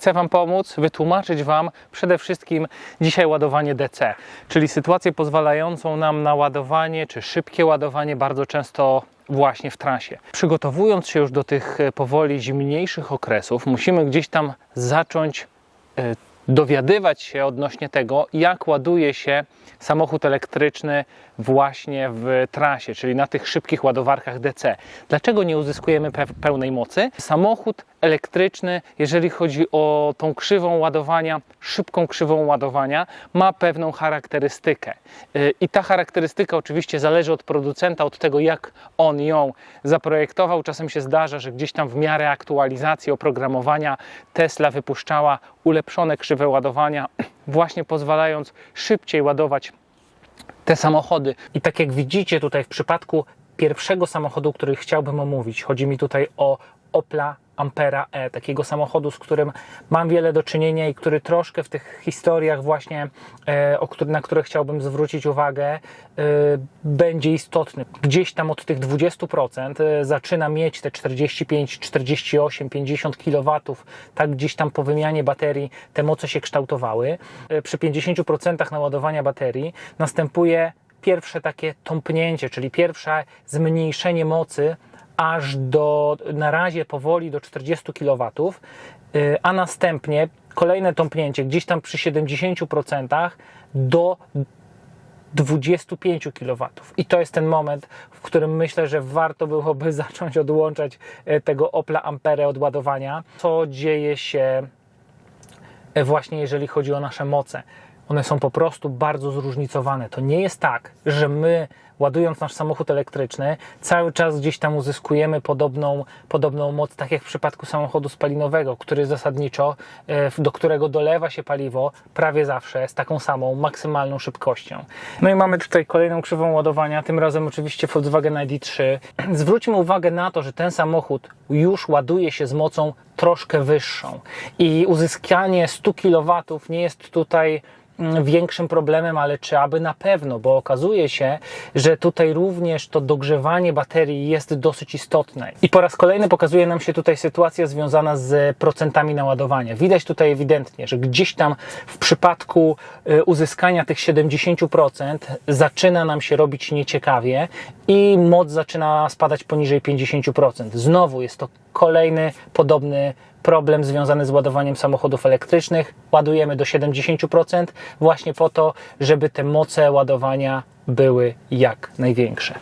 chcę Wam pomóc, wytłumaczyć Wam przede wszystkim dzisiaj ładowanie DC, czyli sytuację pozwalającą nam na ładowanie czy szybkie ładowanie bardzo często właśnie w trasie. Przygotowując się już do tych e, powoli zimniejszych okresów, musimy gdzieś tam zacząć e, dowiadywać się odnośnie tego, jak ładuje się samochód elektryczny właśnie w trasie, czyli na tych szybkich ładowarkach DC. Dlaczego nie uzyskujemy pe- pełnej mocy? Samochód elektryczny, jeżeli chodzi o tą krzywą ładowania, szybką krzywą ładowania, ma pewną charakterystykę. Yy, I ta charakterystyka oczywiście zależy od producenta, od tego, jak on ją zaprojektował. Czasem się zdarza, że gdzieś tam w miarę aktualizacji oprogramowania Tesla wypuszczała ulepszone krzywe ładowania, właśnie pozwalając szybciej ładować te samochody. I tak jak widzicie tutaj w przypadku pierwszego samochodu, który chciałbym omówić, chodzi mi tutaj o Opla Ampera E, takiego samochodu, z którym mam wiele do czynienia i który troszkę w tych historiach właśnie, e, na które chciałbym zwrócić uwagę, e, będzie istotny. Gdzieś tam od tych 20% e, zaczyna mieć te 45, 48, 50 kW, tak gdzieś tam po wymianie baterii te moce się kształtowały. Przy 50% naładowania baterii następuje pierwsze takie tąpnięcie, czyli pierwsze zmniejszenie mocy aż do na razie powoli do 40 kW, y, a następnie kolejne tąpnięcie gdzieś tam przy 70% do 25 kW. I to jest ten moment, w którym myślę, że warto byłoby zacząć odłączać e, tego Opla Ampere od ładowania. Co dzieje się e, właśnie jeżeli chodzi o nasze moce. One są po prostu bardzo zróżnicowane. To nie jest tak, że my ładując nasz samochód elektryczny, cały czas gdzieś tam uzyskujemy podobną, podobną moc, tak jak w przypadku samochodu spalinowego, który zasadniczo, e, do którego dolewa się paliwo prawie zawsze z taką samą maksymalną szybkością. No i mamy tutaj kolejną krzywą ładowania, tym razem oczywiście Volkswagen ID3. Zwróćmy uwagę na to, że ten samochód już ładuje się z mocą troszkę wyższą i uzyskanie 100 kW nie jest tutaj większym problemem, ale czy aby na pewno, bo okazuje się, że tutaj również to dogrzewanie baterii jest dosyć istotne. I po raz kolejny pokazuje nam się tutaj sytuacja związana z procentami naładowania. Widać tutaj ewidentnie, że gdzieś tam w przypadku y, uzyskania tych 70% zaczyna nam się robić nieciekawie i moc zaczyna spadać poniżej 50%. Znowu jest to kolejny podobny problem związany z ładowaniem samochodów elektrycznych. Ładujemy do 70% właśnie po to, żeby te moce ładowania były jak największe.